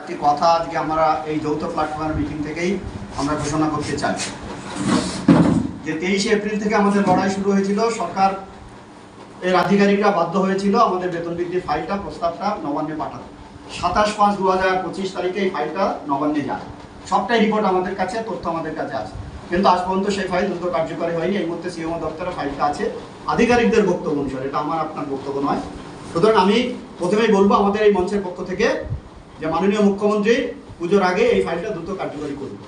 চারটি কথা আজকে আমরা এই যৌথ প্ল্যাটফর্মের মিটিং থেকেই আমরা ঘোষণা করতে চাই। যে তেইশে এপ্রিল থেকে আমাদের লড়াই শুরু হয়েছিল, সরকার এর আধিকারিকরা বাধ্য হয়েছিল আমাদের বেতন বৃদ্ধির ফাইলটা, প্রস্তাবটা নবান্নে পাঠাতে। সাতাশ পাঁচ দু হাজার পঁচিশ তারিখে এই ফাইলটা নবান্নে যায়। সবটাই রিপোর্ট আমাদের কাছে, তথ্য আমাদের কাছে আছে। কিন্তু আজ পর্যন্ত সেই ফাইল দ্রুত কার্যকরী হয়নি। এই মুহূর্তে সিএমও দপ্তরের ফাইলটা আছে। আধিকারিকদের বক্তব্য অনুসারে, এটা আমার আপনার বক্তব্য নয়। সুতরাং আমি প্রথমেই বলব, আমাদের এই মঞ্চের পক্ষ থেকে যে মাননীয় মুখ্যমন্ত্রী পুজোর আগে এই ফাইলটা দ্রুত কার্যকরী করবে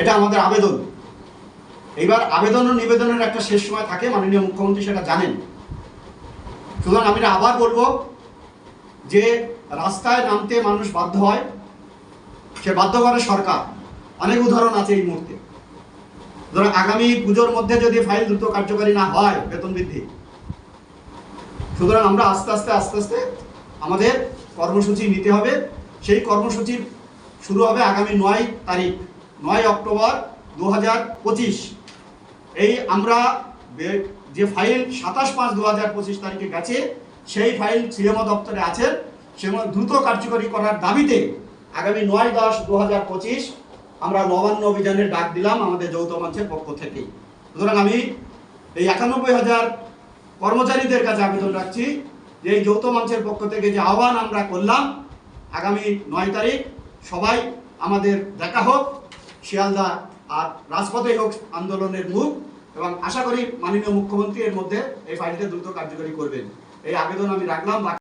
এটা আমাদের আবেদন। এইবার আবেদন ও নিবেদনের একটা শেষ সময় থাকে, মাননীয় মুখ্যমন্ত্রী সেটা জানেন। সুতরাং আমি আবার বলব যে রাস্তায় নামতে মানুষ বাধ্য হয়, সে বাধ্য করে সরকার। অনেক উদাহরণ আছে এই মুহূর্তে। সুতরাং আগামী পুজোর মধ্যে যদি ফাইল দ্রুত কার্যকারী না হয়, বেতন বৃদ্ধি। সুতরাং আমরা আস্তে আস্তে আস্তে আস্তে আমাদের কর্মসূচি নিতে হবে। সেই কর্মসূচির শুরু হবে আগামী নয় তারিখ, নয় অক্টোবর দু হাজার পঁচিশ। এই আমরা যে ফাইল সাতাশ পাঁচ দু হাজার পঁচিশ তারিখে গেছে, সেই ফাইল সিএমও দপ্তরে আছে। সেগুলো দ্রুত কার্যকরী করার দাবিতে আগামী নয় দশ দু হাজার পঁচিশ আমরা নবান্ন অভিযানের ডাক দিলাম আমাদের যৌথ মঞ্চের পক্ষ থেকে সুতরাং আমি এই একানব্বই হাজার কর্মচারীদের কাছে আবেদন রাখছি যে, এই যৌথ মঞ্চের পক্ষ থেকে যে আহ্বান আমরা করলাম আগামী নয় তারিখ সবাই আমাদের দেখা হোক, শিয়ালদা আর রাজপথে হোক আন্দোলনের মুখ এবং আশা করি মাননীয় মুখ্যমন্ত্রী এর মধ্যে এই ফাইলটা দ্রুত কার্যকরী করবেন। এই আবেদন আমি রাখলাম